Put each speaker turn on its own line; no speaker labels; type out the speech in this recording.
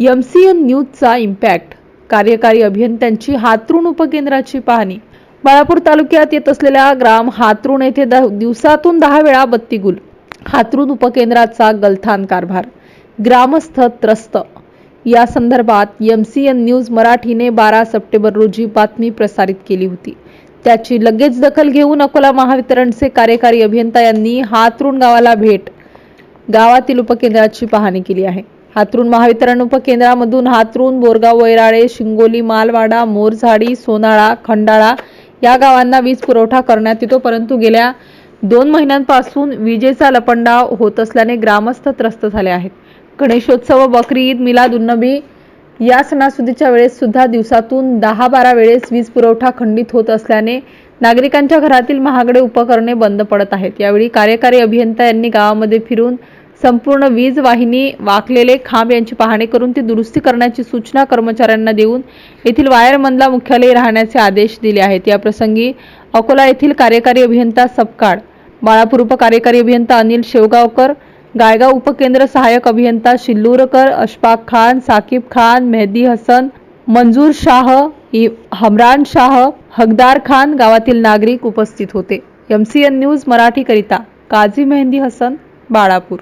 M C N न्यूजचा impact कार्यकारी अभियंत्यांची हातरुण उपकेंद्राची पाहणी. बाळापूर तालुक्यात येत असलेल्या ग्राम हातरुण येथे द- दिवसातून दहा वेळा बत्तीगुल. हातरुण उपकेंद्राचा गलथान कारभार. ग्रामस्थ त्रस्त. या संदर्भात एम सी एन न्यूज मराठीने बारा सप्टेंबर रोजी बातमी प्रसारित केली होती. त्याची लगेच दखल घेऊन अकोला महावितरणचे कार्यकारी अभियंता यांनी हातरुण गावाला भेट. गावातील उपकेंद्राची पाहणी केली आहे. हातरुण महावितरण उपकेंद्रामधून हातरुण बोरगाव वैराळे शिंगोली मालवाडा मोरझाडी सोनाळा खंडाळा या गावांना वीज पुरवठा करण्यात येतो. परंतु गेल्या दोन महिन्यांपासून विजेचा लपंडाव होत असल्याने ग्रामस्थ त्रस्त झाले आहेत. गणेशोत्सव बकरी ईद मिलाद उन्नबी या सणासुदीच्या वेळेस सुद्धा दिवसातून दहा बारा वेळेस वीज पुरवठा खंडित होत असल्याने नागरिकांच्या घरातील महागडे उपकरणे बंद पडत आहेत. यावेळी कार्यकारी अभियंता यांनी गावामध्ये फिरून संपूर्ण वीज वाहिनी वाकलेले खांब यांची पाहणी करून ती दुरुस्ती करण्याची सूचना कर्मचाऱ्यांना देऊन येथील वायरमनला मुख्यालयी राहण्याचे आदेश दिले आहेत. या प्रसंगी अकोला येथील कार्यकारी अभियंता सपकाळ बाळापूर उपकार्यकारी अभियंता अनिल शेवगावकर गायगाव उपकेंद्र सहाय्यक अभियंता शिल्लूरकर अशफाक खान साकिब खान मेहदी हसन मंजूर शाह इ- हमरान शाह हकदार खान गावातील नागरिक उपस्थित होते. एम सी एन न्यूज मराठीकरिता काझी मेहंदी हसन बाळापूर.